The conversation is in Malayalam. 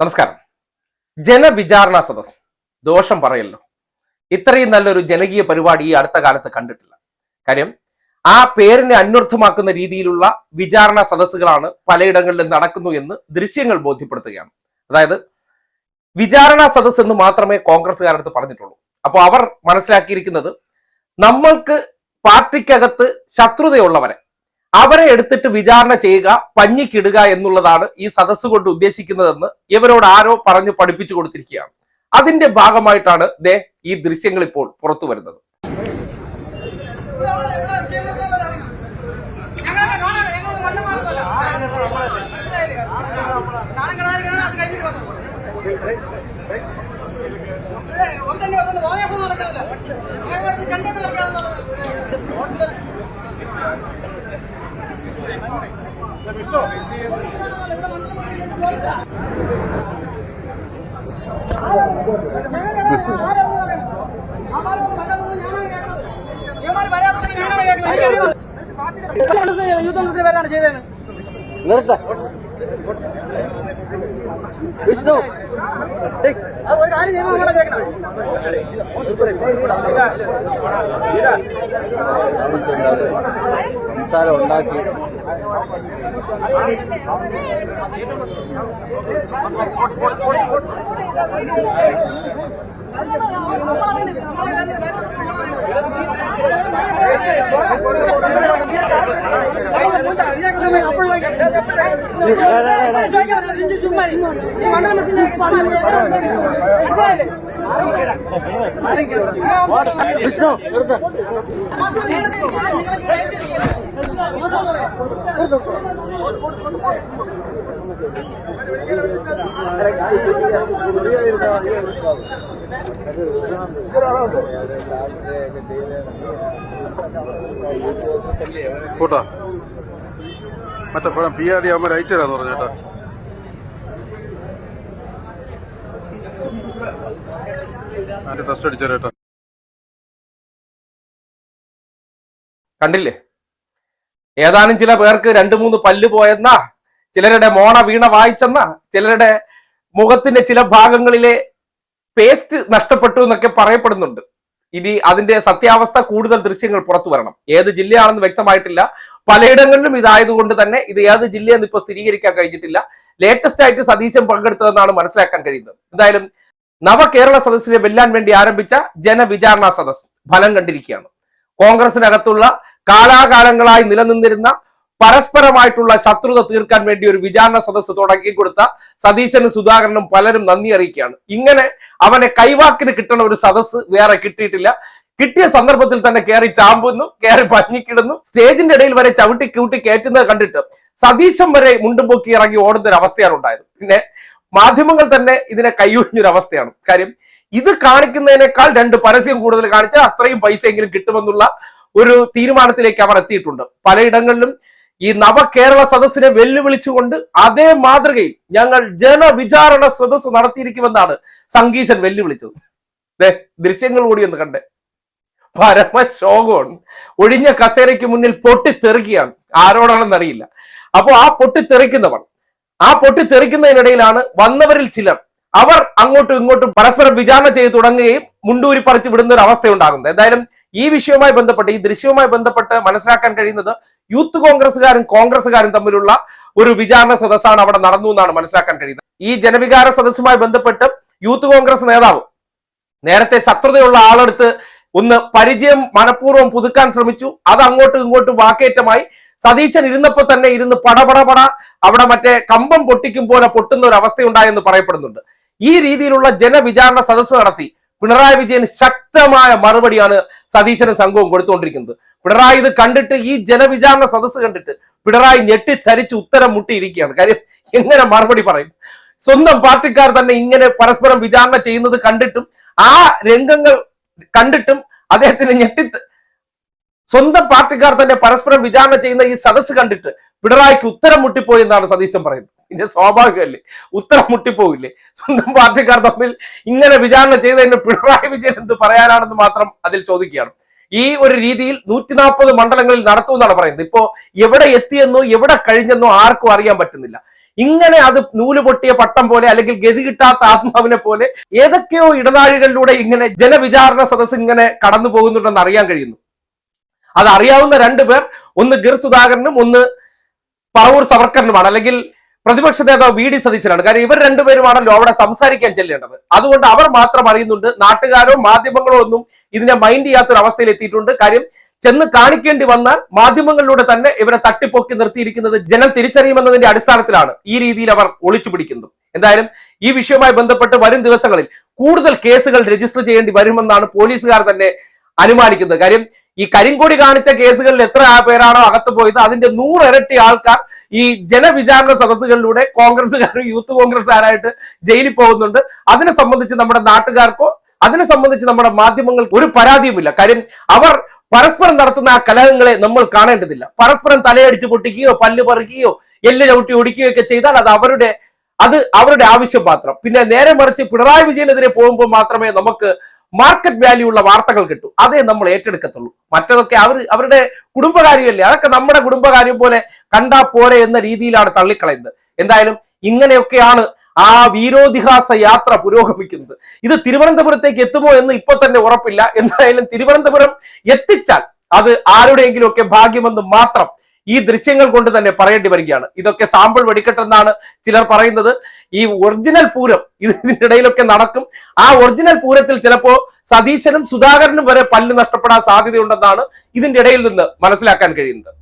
നമസ്കാരം. ജനവിചാരണ സദസ് ദോഷം പറയല്ലോ. ഇത്രയും നല്ലൊരു ജനകീയ പരിപാടി ഈ അടുത്ത കാലത്ത് കണ്ടിട്ടില്ല. കാര്യം ആ പേരിനെ അന്വർത്ഥമാക്കുന്ന രീതിയിലുള്ള വിചാരണ സദസ്സുകളാണ് പലയിടങ്ങളിലും നടക്കുന്നു എന്ന് ദൃശ്യങ്ങൾ ബോധ്യപ്പെടുത്തുകയാണ്. അതായത് വിചാരണ സദസ് എന്ന് മാത്രമേ കോൺഗ്രസ്സുകാരടുത്ത് പറഞ്ഞിട്ടുള്ളൂ. അപ്പോൾ അവർ മനസ്സിലാക്കിയിരിക്കുന്നത് നമ്മൾക്ക് പാർട്ടിക്കകത്ത് ശത്രുതയുള്ളവരെ അവരെ എടുത്തിട്ട് വിചാരണ ചെയ്യുക പഞ്ഞിക്കിടുക എന്നുള്ളതാണ് ഈ സദസ് കൊണ്ട് ഉദ്ദേശിക്കുന്നതെന്ന് ഇവരോട് ആരോ പറഞ്ഞു പഠിപ്പിച്ചു കൊടുത്തിരിക്കുകയാണ്. അതിന്റെ ഭാഗമായിട്ടാണ് ദേ ഈ ദൃശ്യങ്ങൾ ഇപ്പോൾ പുറത്തു വരുന്നത്. കോൺഗ്രസിന് പേരാണ് ചെയ്തത് നിർത്ത. വിഷ്ണു ടിക്. അത് ഒരു കാര്യം ചെയ്യുമ്പോൾ നമ്മളെ കേൾക്കണം സംസാരം ഉണ്ടാക്കി വിഷ്ണു കൂട്ടാ. മറ്റേ പഴം പി ആർ ഡി അമ്മ അയച്ചു തരാന്ന് കണ്ടില്ലേ? ഏതാനും ചില പേർക്ക് രണ്ടു മൂന്ന് പല്ല് പോയെന്ന ചിലരുടെ മോണ വീണ വായിച്ചെന്ന ചിലരുടെ മുഖത്തിന്റെ ചില ഭാഗങ്ങളിലെ പേസ്റ്റ് നഷ്ടപ്പെട്ടു എന്നൊക്കെ പറയപ്പെടുന്നുണ്ട്. ഇനി അതിന്റെ സത്യാവസ്ഥ കൂടുതൽ ദൃശ്യങ്ങൾ പുറത്തു വരണം. ഏത് ജില്ലയാണെന്ന് വ്യക്തമായിട്ടില്ല. പലയിടങ്ങളിലും ഇതായതുകൊണ്ട് തന്നെ ഇത് ഏത് ജില്ലയെന്ന് ഇപ്പൊ സ്ഥിരീകരിക്കാൻ കഴിഞ്ഞിട്ടില്ല. ലേറ്റസ്റ്റ് ആയിട്ട് സതീശൻ പങ്കെടുത്തതെന്നാണ് മനസ്സിലാക്കാൻ കഴിയുന്നത്. എന്തായാലും നവകേരള സദസ്സിനെ വെല്ലാൻ വേണ്ടി ആരംഭിച്ച ജനവിചാരണ സദസ് ഫലം കണ്ടിരിക്കുകയാണ്. കോൺഗ്രസിനകത്തുള്ള കാലാകാലങ്ങളായി നിലനിന്നിരുന്ന പരസ്പരമായിട്ടുള്ള ശത്രുത തീർക്കാൻ വേണ്ടി ഒരു വിചാരണ സദസ്സ് തുടങ്ങി കൊടുത്ത സതീശനും സുധാകരനും പലരും നന്ദി അറിയിക്കുകയാണ്. ഇങ്ങനെ അവനെ കൈവാക്കിന് കിട്ടണ ഒരു സദസ്സ് വേറെ കിട്ടിയിട്ടില്ല. കിട്ടിയ സന്ദർഭത്തിൽ തന്നെ കയറി ചാമ്പുന്നു കയറി പഞ്ഞിക്കിടുന്നു. സ്റ്റേജിന്റെ ഇടയിൽ വരെ ചവിട്ടി കൂട്ടി കയറ്റുന്നത് കണ്ടിട്ട് സതീശം വരെ മുണ്ടും പൊക്കി ഇറങ്ങി ഓടുന്ന ഒരു അവസ്ഥയാണ് ഉണ്ടായത്. പിന്നെ മാധ്യമങ്ങൾ തന്നെ ഇതിനെ കൈയൊഴിഞ്ഞൊരു അവസ്ഥയാണ്. കാര്യം ഇത് കാണിക്കുന്നതിനേക്കാൾ രണ്ട് പരസ്യം കൂടുതൽ കാണിച്ചാൽ അത്രയും പൈസയെങ്കിലും കിട്ടുമെന്നുള്ള ഒരു തീരുമാനത്തിലേക്ക് അവർ എത്തിയിട്ടുണ്ട്. പലയിടങ്ങളിലും ഈ നവകേരള സദസ്സിനെ വെല്ലുവിളിച്ചുകൊണ്ട് അതേ മാതൃകയിൽ ഞങ്ങൾ ജനവിചാരണ സദസ്സ് നടത്തിയിരിക്കുമെന്നാണ് സംഗീശൻ വെല്ലുവിളിച്ചത്. ദൃശ്യങ്ങൾ കൂടി ഒന്ന് കണ്ടേ. പരമശോകമാണ് ഒഴിഞ്ഞ കസേരയ്ക്ക് മുന്നിൽ പൊട്ടിത്തെറിക്കുകയാണ്. ആരോടാണെന്ന് അറിയില്ല. അപ്പോൾ ആ പൊട്ടിത്തെറിക്കുന്നവർ ആ പൊട്ടിത്തെറിക്കുന്നതിനിടയിലാണ് വന്നവരിൽ ചിലർ അവർ അങ്ങോട്ടും ഇങ്ങോട്ടും പരസ്പരം വിചാരണ ചെയ്ത് തുടങ്ങുകയും മുണ്ടൂരി പറിച്ചു വിടുന്ന ഒരു അവസ്ഥ ഉണ്ടാകുന്നത് എന്തായാലും ഈ വിഷയവുമായി ബന്ധപ്പെട്ട് ഈ ദൃശ്യവുമായി ബന്ധപ്പെട്ട് മനസ്സിലാക്കാൻ കഴിയുന്നത് യൂത്ത് കോൺഗ്രസ്സുകാരും കോൺഗ്രസ്സുകാരും തമ്മിലുള്ള ഒരു വിചാരണ സദസ്സാണ് അവിടെ നടന്നു എന്നാണ് മനസ്സിലാക്കാൻ കഴിയുന്നത്. ഈ ജനവികാര സദസ്സുമായി ബന്ധപ്പെട്ട് യൂത്ത് കോൺഗ്രസ് നേതാവ് നേരത്തെ ശത്രുതയുള്ള ആളെടുത്ത് ഒന്ന് പരിചയം മനഃപൂർവം പുതുക്കാൻ ശ്രമിച്ചു. അത് അങ്ങോട്ടും ഇങ്ങോട്ടും വാക്കേറ്റമായി. സതീശൻ ഇരുന്നപ്പോ തന്നെ ഇരുന്ന് പടപടപട അവിടെ മറ്റേ കമ്പം പൊട്ടിക്കും പോലെ പൊട്ടുന്ന ഒരു അവസ്ഥയുണ്ടായെന്ന് പറയപ്പെടുന്നുണ്ട്. ഈ രീതിയിലുള്ള ജനവിചാരണ സദസ്സ് നടത്തി പിണറായി വിജയൻ ശക്തമായ മറുപടിയാണ് സതീശനും സംഘവും കൊടുത്തുകൊണ്ടിരിക്കുന്നത്. പിണറായി ഇത് കണ്ടിട്ട് ഈ ജനവിചാരണ സദസ്സ് കണ്ടിട്ട് പിണറായി ഞെട്ടിത്തരിച്ച് ഉത്തരം മുട്ടിയിരിക്കുകയാണ്. കാര്യം എങ്ങനെ മറുപടി പറയും? സ്വന്തം പാർട്ടിക്കാർ തന്നെ ഇങ്ങനെ പരസ്പരം വിചാരണ ചെയ്യുന്നത് കണ്ടിട്ടും ആ രംഗങ്ങൾ കണ്ടിട്ടും അദ്ദേഹത്തിന് ഞെട്ടി സ്വന്തം പാർട്ടിക്കാർ തന്നെ പരസ്പരം വിചാരണ ചെയ്യുന്ന ഈ സദസ് കണ്ടിട്ട് പിണറായിക്ക് ഉത്തരം മുട്ടിപ്പോയി എന്നാണ് സതീശൻ പറയുന്നത്. പിന്നെ സ്വാഭാവികമല്ലേ? ഉത്തരം മുട്ടിപ്പോയില്ലേ സ്വന്തം പാർട്ടിക്കാർ തമ്മിൽ ഇങ്ങനെ വിചാരണ ചെയ്തതിന് പിണറായി വിജയൻ എന്ത് പറയാനാണെന്ന് മാത്രം അതിൽ ചോദിക്കുകയാണ്. ഈ ഒരു രീതിയിൽ നൂറ്റി നാൽപ്പത് മണ്ഡലങ്ങളിൽ നടത്തുമെന്നാണ് പറയുന്നത്. ഇപ്പോ എവിടെ എത്തിയെന്നോ എവിടെ കഴിഞ്ഞെന്നോ ആർക്കും അറിയാൻ പറ്റുന്നില്ല. ഇങ്ങനെ അത് നൂൽ പൊട്ടിയ പട്ടം പോലെ അല്ലെങ്കിൽ ഗതി കിട്ടാത്ത ആത്മാവിനെ പോലെ ഏതൊക്കെയോ ഇടനാഴികളിലൂടെ ഇങ്ങനെ ജനവിചാരണ സദസ് ഇങ്ങനെ കടന്നു പോകുന്നുണ്ടെന്ന് അറിയാൻ കഴിയുന്നു. അത് അറിയാവുന്ന രണ്ടുപേർ ഒന്ന് ഗിർ സുധാകരനും ഒന്ന് പറവൂർ സവർക്കറിനുമാണ്. അല്ലെങ്കിൽ പ്രതിപക്ഷ നേതാവ് വി ഡി സതീശനാണ്. കാരണം ഇവർ രണ്ടുപേരുമാണല്ലോ അവിടെ സംസാരിക്കാൻ ചെല്ലേണ്ടത്. അതുകൊണ്ട് അവർ മാത്രം അറിയുന്നുണ്ട്. നാട്ടുകാരോ മാധ്യമങ്ങളോ ഒന്നും ഇതിനെ മൈൻഡ് ചെയ്യാത്തൊരു അവസ്ഥയിൽ എത്തിയിട്ടുണ്ട്. കാര്യം ചെന്ന് കാണിക്കേണ്ടി വന്നാൽ മാധ്യമങ്ങളിലൂടെ തന്നെ ഇവരെ തട്ടിപ്പൊക്കി നിർത്തിയിരിക്കുന്നത് ജനം തിരിച്ചറിയുമെന്നതിന്റെ അടിസ്ഥാനത്തിലാണ് ഈ രീതിയിൽ അവർ ഒളിച്ചു പിടിക്കുന്നത്. എന്തായാലും ഈ വിഷയവുമായി ബന്ധപ്പെട്ട് വരും ദിവസങ്ങളിൽ കൂടുതൽ കേസുകൾ രജിസ്റ്റർ ചെയ്യേണ്ടി വരുമെന്നാണ് പോലീസുകാർ തന്നെ അനുമാനിക്കുന്നത്. കാര്യം ഈ കരിങ്കൊടി കാണിച്ച കേസുകളിൽ എത്ര പേരാണോ അകത്ത് പോയത് അതിന്റെ നൂറിരട്ടി ആൾക്കാർ ഈ ജനവിചാരണ സദസ്സുകളിലൂടെ കോൺഗ്രസ്സുകാരും യൂത്ത് കോൺഗ്രസ്സുകാരായിട്ട് ജയിലിൽ പോകുന്നുണ്ട്. അതിനെ സംബന്ധിച്ച് നമ്മുടെ നാട്ടുകാർക്കോ അതിനെ സംബന്ധിച്ച് നമ്മുടെ മാധ്യമങ്ങൾക്ക് ഒരു പരാതിയുമില്ല. കാര്യം അവർ പരസ്പരം നടത്തുന്ന ആ കലഹങ്ങളെ നമ്മൾ കാണേണ്ടതില്ല. പരസ്പരം തലയടിച്ച് പൊട്ടിക്കുകയോ പല്ല് പറിക്കുകയോ എല്ല് ചവിട്ടി ഒടിക്കുകയോ ഒക്കെ ചെയ്താൽ അത് അവരുടെ അത് അവരുടെ ആവശ്യം മാത്രം. പിന്നെ നേരെ മറിച്ച് പിണറായി വിജയനെതിരെ പോകുമ്പോൾ മാത്രമേ നമുക്ക് മാർക്കറ്റ് വാല്യൂ ഉള്ള വാർത്തകൾ കിട്ടും. അതേ നമ്മൾ ഏറ്റെടുക്കത്തുള്ളൂ. മറ്റതൊക്കെ അവർ അവരുടെ കുടുംബകാര്യമല്ലേ? അതൊക്കെ നമ്മുടെ കുടുംബകാര്യം പോലെ കണ്ടാ പോരെ എന്ന രീതിയിലാണ് തള്ളിക്കളയുന്നത്. എന്തായാലും ഇങ്ങനെയൊക്കെയാണ് ആ വീരോതിഹാസ യാത്ര പുരോഗമിക്കുന്നത്. ഇത് തിരുവനന്തപുരത്തേക്ക് എത്തുമോ എന്ന് ഇപ്പൊ തന്നെ ഉറപ്പില്ല. എന്തായാലും തിരുവനന്തപുരം എത്തിച്ചാൽ അത് ആരുടെയെങ്കിലും ഒക്കെ ഭാഗ്യമെന്ന് മാത്രം ഈ ദൃശ്യങ്ങൾ കൊണ്ട് തന്നെ പറയേണ്ടി വരികയാണ്. ഇതൊക്കെ സാമ്പിൾ വെടിക്കെട്ടെന്നാണ് ചിലർ പറയുന്നത്. ഈ ഒറിജിനൽ പൂരം ഇത് ഇതിന്റെ ഇടയിലൊക്കെ നടക്കും. ആ ഒറിജിനൽ പൂരത്തിൽ ചിലപ്പോ സതീശനും സുധാകരനും വരെ പല്ല് നഷ്ടപ്പെടാൻ സാധ്യതയുണ്ടെന്നാണ് ഇതിന്റെ ഇടയിൽ നിന്ന് മനസ്സിലാക്കാൻ കഴിയുന്നത്.